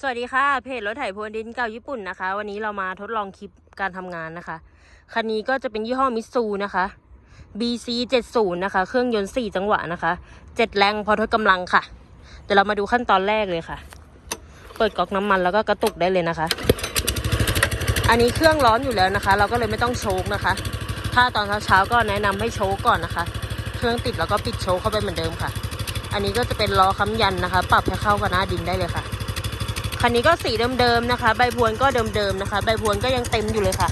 สวัสดีค่ะเพจรถไถพรวนดินเก่าญี่ปุ่นนะคะ วันนี้เรามาทดลองคลิปการทำงานนะคะ คันนี้ก็จะเป็นยี่ห้อมิตซูนะคะ BC 70นะคะ เครื่องยนต์ 4 จังหวะนะคะ7แรงพอทดกำลังค่ะ เดี๋ยวเรามาดูขั้นตอนแรกเลยค่ะ เปิดก๊อกน้ำมันแล้วก็กระตุกได้เลยนะคะ อันนี้เครื่องร้อนอยู่แล้วนะคะ เราก็เลยไม่ต้องโชกนะคะ ถ้าตอนเช้าๆก็แนะนำให้โชกก่อนนะคะ เครื่องติดแล้วก็ปิดโชกเข้าไปเหมือนเดิมค่ะ อันนี้ก็จะเป็นล้อค้ำยันนะคะ ปรับให้เข้ากับหน้าดินได้เลยค่ะ คันนี้ก็สีเดิมๆนะคะ ใบพวนก็เดิมๆนะคะ ใบพวนก็ยังเต็มอยู่เลยค่ะ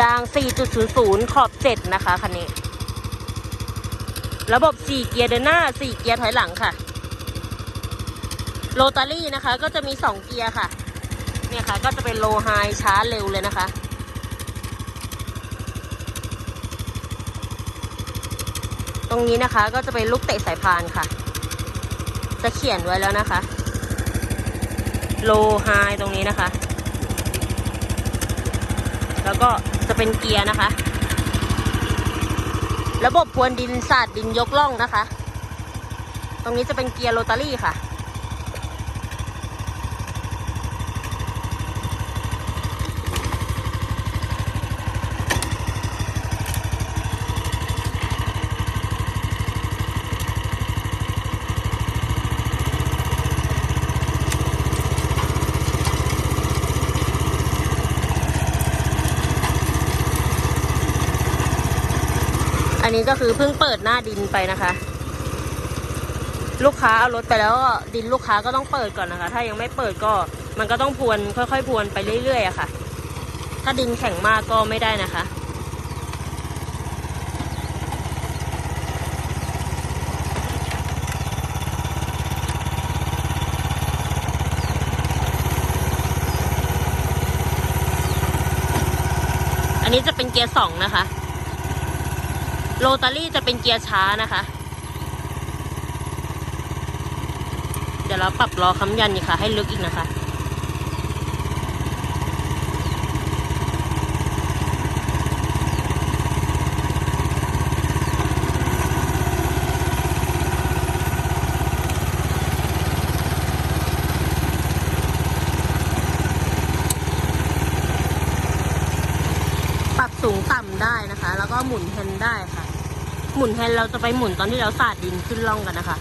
ยาง 4.00 ขอบ 7 นะคะคันนี้ ระบบ 4 เกียร์เดินหน้า 4 เกียร์ถอยหลังค่ะ โรตารี่นะคะ ก็จะมี 2 เกียร์ค่ะ เนี่ยค่ะ ก็จะเป็นโลไฮช้าเร็วเลยนะคะตรงนี้นะคะก็จะเป็นลูกเตะสายพานค่ะ จะเขียนไว้แล้วนะคะ โลไฮตรงนี้นะคะ แล้วก็จะเป็นเกียร์นะคะ ระบบพรวนดินสาดดินยกล่องนะคะ ตรงนี้จะเป็นเกียร์โรตารี่ค่ะ นี้ก็คือเพิ่งเปิดหน้าดินไปนะคะ ลูกค้าเอารถไปแล้วก็ดินลูกค้าก็ต้องเปิดก่อนนะคะ ถ้ายังไม่เปิดก็มันก็ต้องพวนค่อยๆพวนไปเรื่อยๆอะค่ะ ถ้าดินแข็งมากก็ไม่ได้นะคะอันนี้จะเป็นเกียร์สองนะคะ โรตารี่จะเป็นเกียร์ช้านะคะ เดี๋ยวเราปรับล้อค้ำยันอีกค่ะ ให้ลึกอีกนะคะ ปรับสูงต่ำได้นะคะ แล้วก็หมุนแฮนด์ได้ค่ะ หมุนแฮนด์เราจะไปหมุนตอนที่เราสาดดินขึ้นล่องกันนะคะ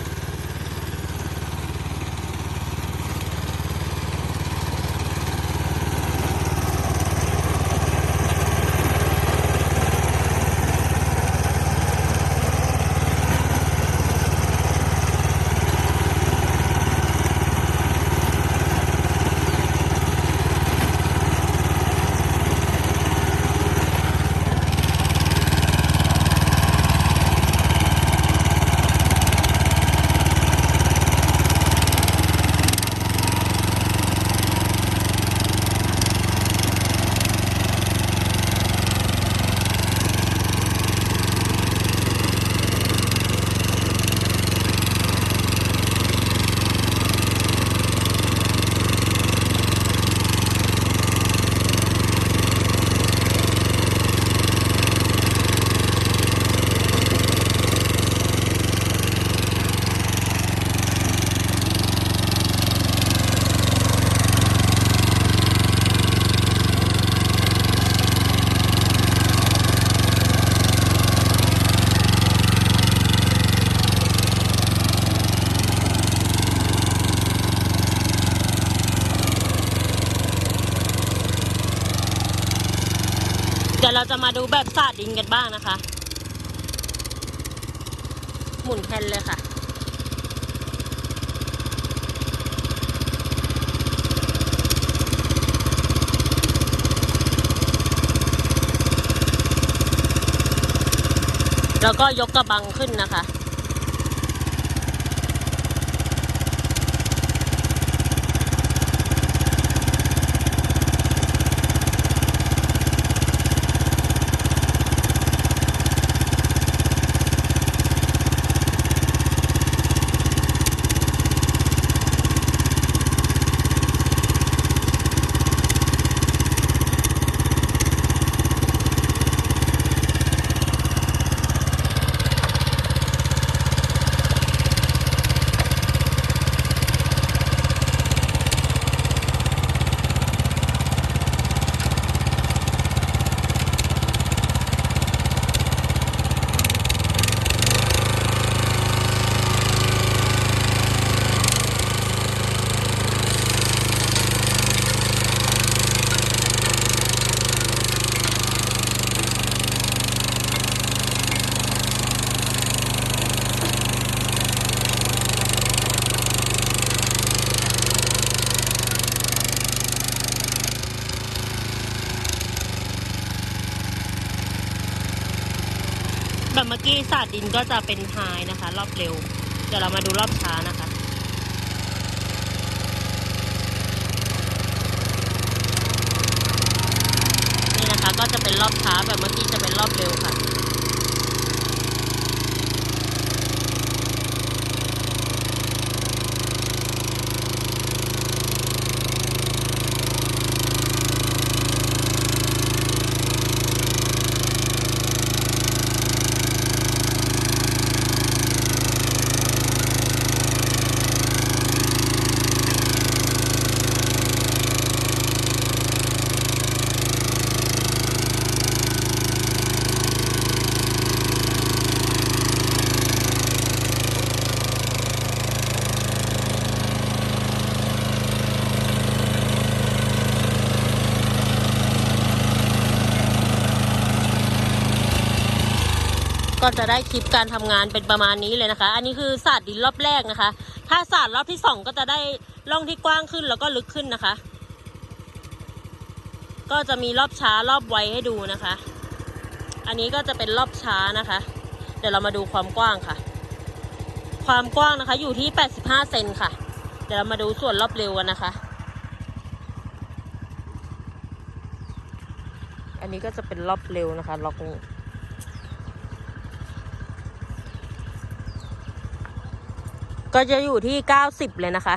จะมาดูแบบสาดดินกันบ้างนะคะ หมุนแฮนเลยค่ะแล้วก็ยกกระบังขึ้นนะคะ เมื่อกี้สาดดินก็จะเป็นไฮนะคะ รอบเร็ว เดี๋ยวเรามาดูรอบช้านะคะนี่นะคะก็จะเป็นรอบช้าแบบเมื่อกี้จะเป็นรอบเร็วค่ะ ก็จะได้คลิปการทำงานเป็นประมาณนี้เลยนะคะ อันนี้คือศาสตร์ดินรอบแรกนะคะ ถ้าศาสตร์รอบที่สองก็จะได้ร่องที่กว้างขึ้นแล้วก็ลึกขึ้นนะคะ ก็จะมีรอบช้ารอบไวให้ดูนะคะ อันนี้ก็จะเป็นรอบช้านะคะ เดี๋ยวเรามาดูความกว้างค่ะ ความกว้างนะคะ อยู่ที่ 85 เซนค่ะ เดี๋ยวเรามาดูส่วนรอบเร็วกันนะคะ อันนี้ก็จะเป็นรอบเร็วนะคะล็อกนี้ ก็จะอยู่ที่90เลยนะคะ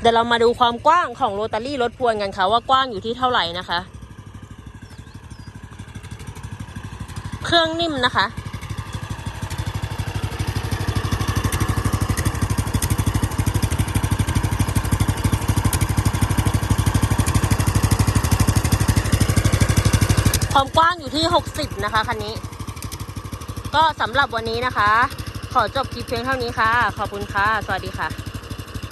เดี๋ยวเรามาดูความกว้างของโรตารี่รถพวนกันค่ะ ว่ากว้างอยู่ที่เท่าไหร่นะคะ เครื่องนิ่มนะคะความกว้างอยู่ที่ 60 นะคะ คันนี้ ก็สำหรับวันนี้นะคะ ขอจบคลิปเพียงเท่านี้ค่ะ ขอบคุณค่ะ สวัสดีค่ะ